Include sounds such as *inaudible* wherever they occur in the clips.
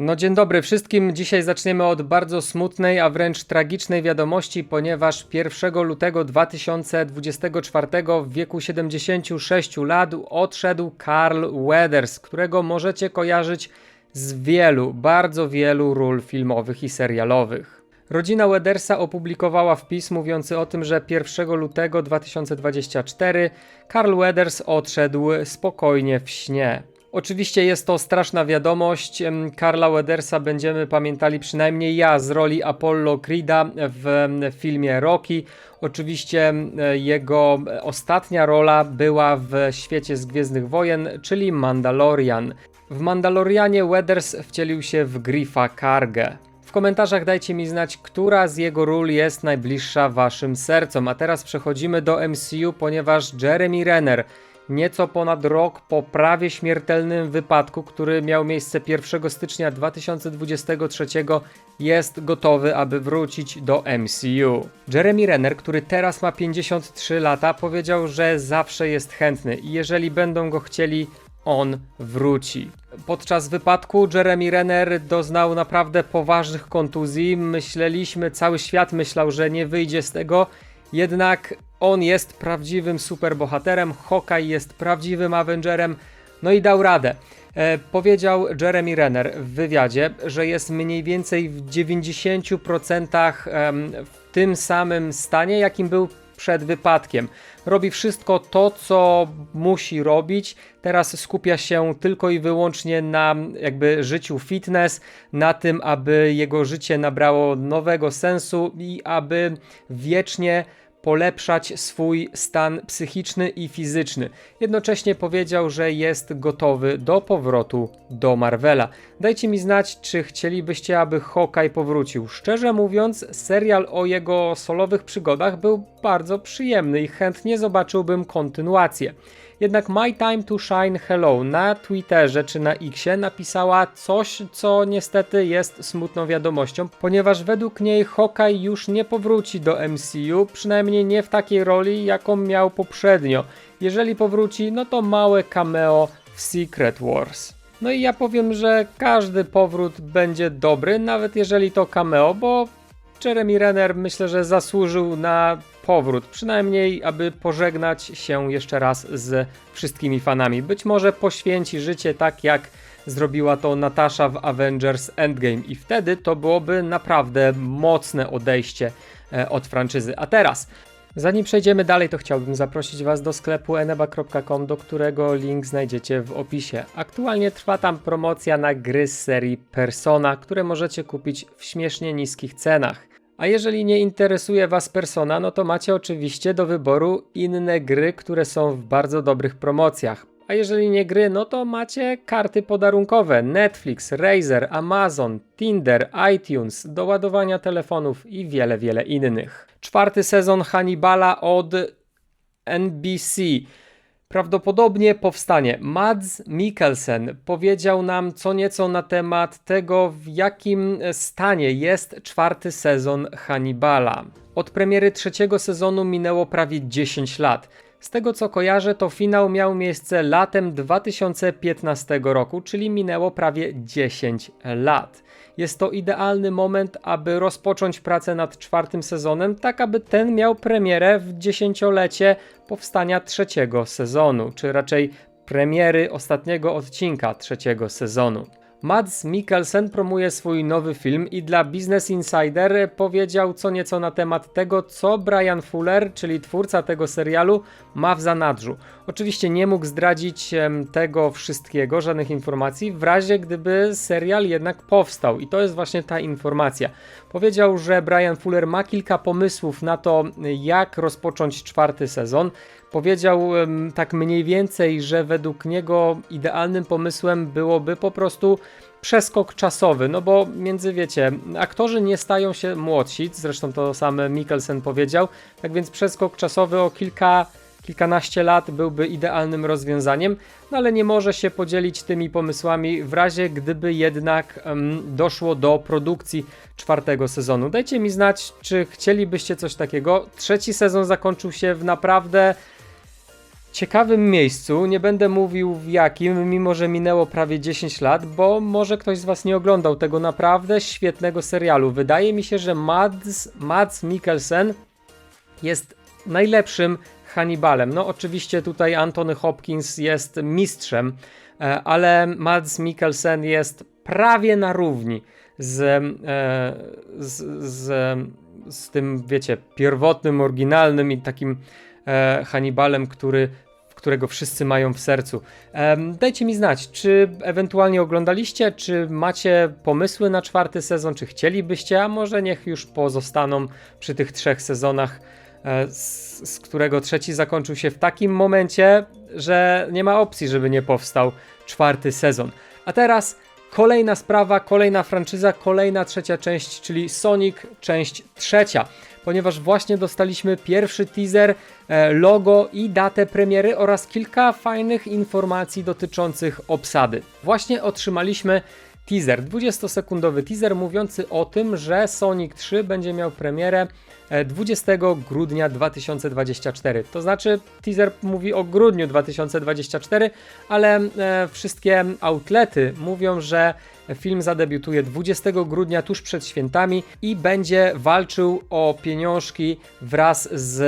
No dzień dobry wszystkim. Dzisiaj zaczniemy od bardzo smutnej, a wręcz tragicznej wiadomości, ponieważ 1 lutego 2024 w wieku 76 lat odszedł Carl Weathers, którego możecie kojarzyć z wielu, bardzo wielu ról filmowych i serialowych. Rodzina Wedersa opublikowała wpis mówiący o tym, że 1 lutego 2024 Carl Weathers odszedł spokojnie w śnie. Oczywiście jest to straszna wiadomość. Karla Wedersa będziemy pamiętali przynajmniej ja z roli Apollo Creeda w filmie Rocky. Oczywiście jego ostatnia rola była w świecie z Gwiezdnych Wojen, czyli Mandalorian. W Mandalorianie Weathers wcielił się w Griffa Kargę. W komentarzach dajcie mi znać, która z jego ról jest najbliższa waszym sercom. A teraz przechodzimy do MCU, ponieważ Jeremy Renner nieco ponad rok po prawie śmiertelnym wypadku, który miał miejsce 1 stycznia 2023, jest gotowy, aby wrócić do MCU. Jeremy Renner, który teraz ma 53 lata, powiedział, że zawsze jest chętny i jeżeli będą go chcieli, on wróci. Podczas wypadku Jeremy Renner doznał naprawdę poważnych kontuzji. Myśleliśmy, cały świat myślał, że nie wyjdzie z tego, jednak on jest prawdziwym superbohaterem, Hawkeye jest prawdziwym Avengerem, no i dał radę. E, powiedział Jeremy Renner w wywiadzie, że jest mniej więcej w 90% em, w tym samym stanie, jakim był przed wypadkiem. Robi wszystko to, co musi robić. Teraz skupia się tylko i wyłącznie na jakby życiu fitness, na tym, aby jego życie nabrało nowego sensu i aby wiecznie polepszać swój stan psychiczny i fizyczny. Jednocześnie powiedział, że jest gotowy do powrotu do Marvela. Dajcie mi znać, czy chcielibyście, aby Hawkeye powrócił. Szczerze mówiąc, serial o jego solowych przygodach był bardzo przyjemny i chętnie zobaczyłbym kontynuację. Jednak My Time to Shine Hello na Twitterze czy na Xie napisała coś, co niestety jest smutną wiadomością, ponieważ według niej Hawkeye już nie powróci do MCU, przynajmniej nie w takiej roli, jaką miał poprzednio. Jeżeli powróci, no to małe cameo w Secret Wars. No i ja powiem, że każdy powrót będzie dobry, nawet jeżeli to cameo, bo Jeremy Renner myślę, że zasłużył na powrót, przynajmniej aby pożegnać się jeszcze raz z wszystkimi fanami. Być może poświęci życie tak jak zrobiła to Natasza w Avengers Endgame i wtedy to byłoby naprawdę mocne odejście e, od franczyzy. A teraz Zanim przejdziemy dalej, to chciałbym zaprosić Was do sklepu eneba.com, do którego link znajdziecie w opisie. Aktualnie trwa tam promocja na gry z serii Persona, które możecie kupić w śmiesznie niskich cenach. A jeżeli nie interesuje Was Persona, no to macie oczywiście do wyboru inne gry, które są w bardzo dobrych promocjach. A jeżeli nie gry, no to macie karty podarunkowe Netflix, Razer, Amazon, Tinder, iTunes, do ładowania telefonów i wiele, wiele innych. Czwarty sezon Hannibala od NBC prawdopodobnie powstanie. Mads Mikkelsen powiedział nam co nieco na temat tego, w jakim stanie jest czwarty sezon Hannibala. Od premiery trzeciego sezonu minęło prawie 10 lat. Z tego co kojarzę, to finał miał miejsce latem 2015 roku, czyli minęło prawie 10 lat. Jest to idealny moment, aby rozpocząć pracę nad czwartym sezonem, tak aby ten miał premierę w dziesięciolecie powstania trzeciego sezonu, czy raczej premiery ostatniego odcinka trzeciego sezonu. Mads Mikkelsen promuje swój nowy film i dla Business Insider powiedział co nieco na temat tego, co Brian Fuller, czyli twórca tego serialu, ma w zanadrzu. Oczywiście nie mógł zdradzić tego wszystkiego, żadnych informacji, w razie gdyby serial jednak powstał. I to jest właśnie ta informacja. Powiedział, że Brian Fuller ma kilka pomysłów na to, jak rozpocząć czwarty sezon. Powiedział tak mniej więcej, że według niego idealnym pomysłem byłoby po prostu przeskok czasowy, no bo między wiecie, aktorzy nie stają się młodsi, zresztą to sam Mikkelsen powiedział, tak więc przeskok czasowy o kilka kilkanaście lat byłby idealnym rozwiązaniem, no ale nie może się podzielić tymi pomysłami w razie gdyby jednak em, doszło do produkcji czwartego sezonu. Dajcie mi znać, czy chcielibyście coś takiego. Trzeci sezon zakończył się w naprawdę ciekawym miejscu, nie będę mówił w jakim, mimo że minęło prawie 10 lat, bo może ktoś z Was nie oglądał tego naprawdę świetnego serialu. Wydaje mi się, że Mads, Mads Mikkelsen jest najlepszym Hannibalem. No oczywiście tutaj Anthony Hopkins jest mistrzem, e, ale Mads Mikkelsen jest prawie na równi z, e, z, z, z tym, wiecie, pierwotnym, oryginalnym i takim e, Hannibalem, który którego wszyscy mają w sercu. Dajcie mi znać, czy ewentualnie oglądaliście, czy macie pomysły na czwarty sezon, czy chcielibyście, a może niech już pozostaną przy tych trzech sezonach, e, z, z którego trzeci zakończył się w takim momencie, że nie ma opcji, żeby nie powstał czwarty sezon. A teraz kolejna sprawa, kolejna franczyza, kolejna trzecia część, czyli Sonic, część trzecia ponieważ właśnie dostaliśmy pierwszy teaser, e, logo i datę premiery oraz kilka fajnych informacji dotyczących obsady. Właśnie otrzymaliśmy teaser, 20-sekundowy teaser mówiący o tym, że Sonic 3 będzie miał premierę 20 e, grudnia 2024. To znaczy, teaser mówi o grudniu 2024, ale e, wszystkie outlety mówią, że film zadebiutuje 20 grudnia tuż przed świętami i będzie walczył o pieniążki wraz z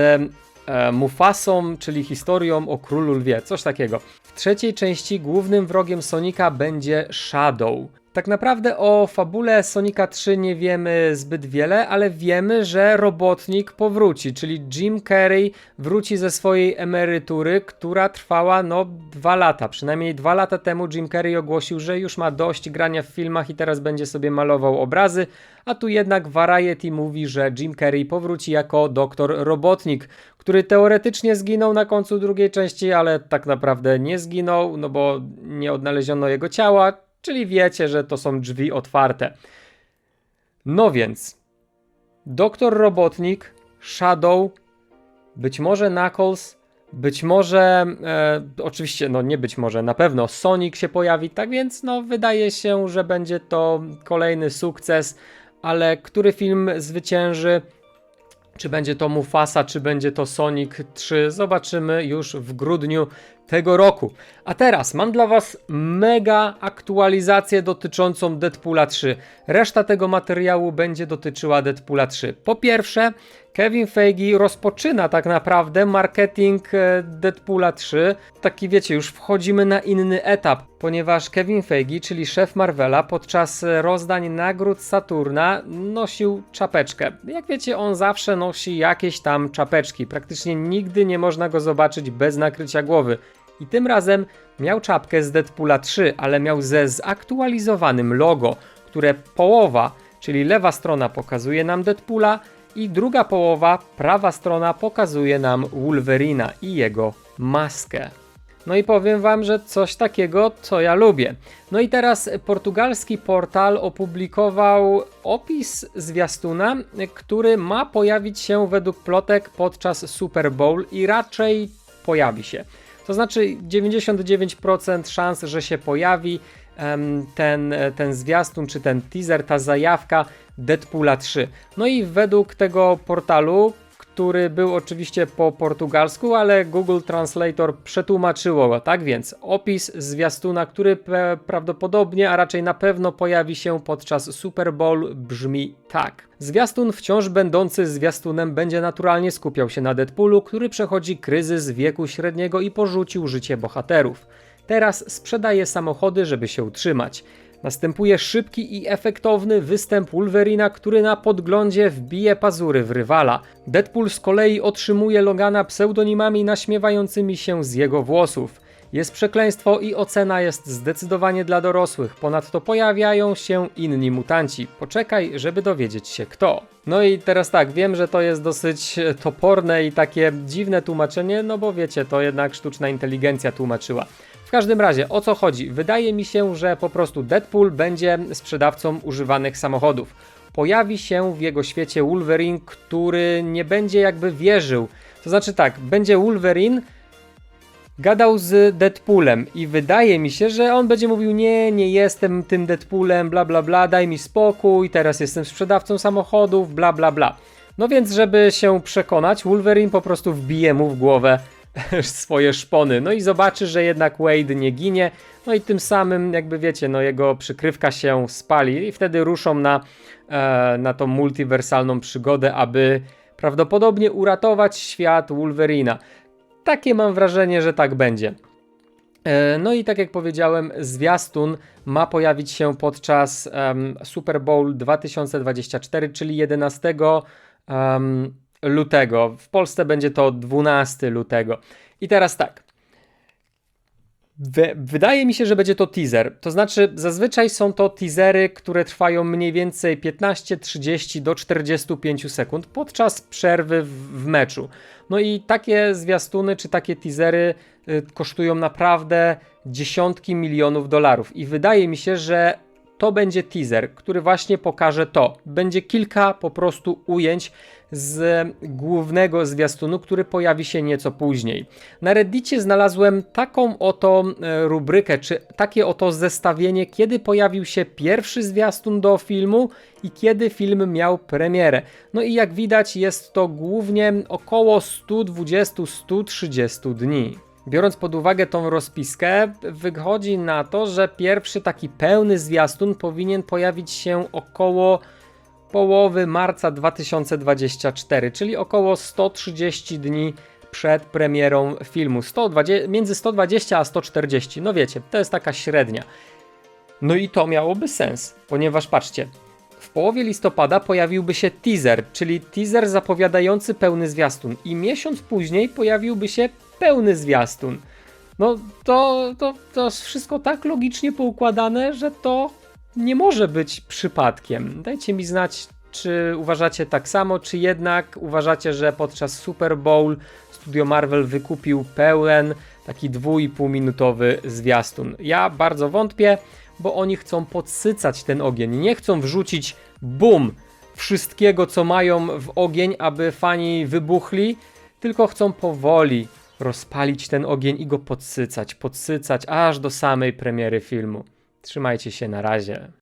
e, Mufasą, czyli historią o królu lwie, coś takiego. W trzeciej części głównym wrogiem Sonika będzie Shadow. Tak naprawdę o fabule Sonika 3 nie wiemy zbyt wiele, ale wiemy, że robotnik powróci, czyli Jim Carrey wróci ze swojej emerytury, która trwała no dwa lata. Przynajmniej dwa lata temu Jim Carrey ogłosił, że już ma dość grania w filmach i teraz będzie sobie malował obrazy, a tu jednak Variety mówi, że Jim Carrey powróci jako doktor robotnik, który teoretycznie zginął na końcu drugiej części, ale tak naprawdę nie zginął, no bo nie odnaleziono jego ciała, Czyli wiecie, że to są drzwi otwarte. No więc, Doktor Robotnik, Shadow, być może Knuckles, być może, e, oczywiście, no nie być może, na pewno Sonic się pojawi, tak więc no wydaje się, że będzie to kolejny sukces, ale który film zwycięży? Czy będzie to Mufasa, czy będzie to Sonic 3? Zobaczymy już w grudniu tego roku. A teraz mam dla Was mega aktualizację dotyczącą Deadpoola 3. Reszta tego materiału będzie dotyczyła Deadpoola 3. Po pierwsze, Kevin Feige rozpoczyna tak naprawdę marketing e, Deadpoola 3. Taki wiecie, już wchodzimy na inny etap, ponieważ Kevin Feige, czyli szef Marvela, podczas rozdań nagród Saturna nosił czapeczkę. Jak wiecie, on zawsze nosi jakieś tam czapeczki. Praktycznie nigdy nie można go zobaczyć bez nakrycia głowy. I tym razem miał czapkę z Deadpoola 3, ale miał ze zaktualizowanym logo, które połowa, czyli lewa strona pokazuje nam Deadpoola i druga połowa, prawa strona pokazuje nam Wolverina i jego maskę. No i powiem wam, że coś takiego, co ja lubię. No i teraz portugalski portal opublikował opis zwiastuna, który ma pojawić się według plotek podczas Super Bowl i raczej pojawi się. To znaczy 99% szans, że się pojawi ten, ten zwiastun czy ten teaser, ta zajawka Deadpoola 3. No i według tego portalu, który był oczywiście po portugalsku, ale Google Translator przetłumaczyło go, tak więc opis zwiastuna, który prawdopodobnie, a raczej na pewno pojawi się podczas Super Bowl brzmi tak. Zwiastun wciąż będący zwiastunem będzie naturalnie skupiał się na Deadpoolu, który przechodzi kryzys wieku średniego i porzucił życie bohaterów. Teraz sprzedaje samochody, żeby się utrzymać. Następuje szybki i efektowny występ Wolverina, który na podglądzie wbije pazury w rywala. Deadpool z kolei otrzymuje Logana pseudonimami naśmiewającymi się z jego włosów. Jest przekleństwo i ocena jest zdecydowanie dla dorosłych. Ponadto pojawiają się inni mutanci. Poczekaj, żeby dowiedzieć się kto. No i teraz tak, wiem, że to jest dosyć toporne i takie dziwne tłumaczenie, no bo wiecie, to jednak sztuczna inteligencja tłumaczyła. W każdym razie, o co chodzi? Wydaje mi się, że po prostu Deadpool będzie sprzedawcą używanych samochodów. Pojawi się w jego świecie Wolverine, który nie będzie jakby wierzył. To znaczy tak, będzie Wolverine gadał z Deadpoolem i wydaje mi się, że on będzie mówił nie, nie jestem tym Deadpoolem, bla bla bla, daj mi spokój, teraz jestem sprzedawcą samochodów, bla bla bla. No więc żeby się przekonać, Wolverine po prostu wbije mu w głowę *laughs* swoje szpony. No i zobaczy, że jednak Wade nie ginie, no i tym samym, jakby wiecie, no jego przykrywka się spali i wtedy ruszą na, e, na tą multiwersalną przygodę, aby prawdopodobnie uratować świat Wolverina. Takie mam wrażenie, że tak będzie. E, No i tak jak powiedziałem, zwiastun ma pojawić się podczas em, Super Bowl 2024, czyli 11 em, lutego. W Polsce będzie to 12 lutego. I teraz tak. Wy- Wydaje mi się, że będzie to teaser. To znaczy, zazwyczaj są to teasery, które trwają mniej więcej 15, 30 do 45 sekund podczas przerwy w, w meczu. No i takie zwiastuny czy takie teasery y, kosztują naprawdę dziesiątki milionów dolarów. I wydaje mi się, że to będzie teaser, który właśnie pokaże to. Będzie kilka po prostu ujęć z głównego zwiastunu, który pojawi się nieco później. Na Reddicie znalazłem taką oto e, rubrykę, czy takie oto zestawienie, kiedy pojawił się pierwszy zwiastun do filmu i kiedy film miał premierę. No i jak widać, jest to głównie około 120-130 dni. Biorąc pod uwagę tą rozpiskę, wychodzi na to, że pierwszy taki pełny zwiastun powinien pojawić się około połowy marca 2024, czyli około 130 dni przed premierą filmu. 120, między 120 a 140, no wiecie, to jest taka średnia. No i to miałoby sens, ponieważ patrzcie, w połowie listopada pojawiłby się teaser, czyli teaser zapowiadający pełny zwiastun, i miesiąc później pojawiłby się pełny zwiastun. No to, to, to wszystko tak logicznie poukładane, że to nie może być przypadkiem. Dajcie mi znać, czy uważacie tak samo, czy jednak uważacie, że podczas Super Bowl Studio Marvel wykupił pełen, taki dwu i pół minutowy zwiastun. Ja bardzo wątpię, bo oni chcą podsycać ten ogień. Nie chcą wrzucić bum wszystkiego, co mają w ogień, aby fani wybuchli, tylko chcą powoli rozpalić ten ogień i go podsycać, podsycać aż do samej premiery filmu. Trzymajcie się na razie.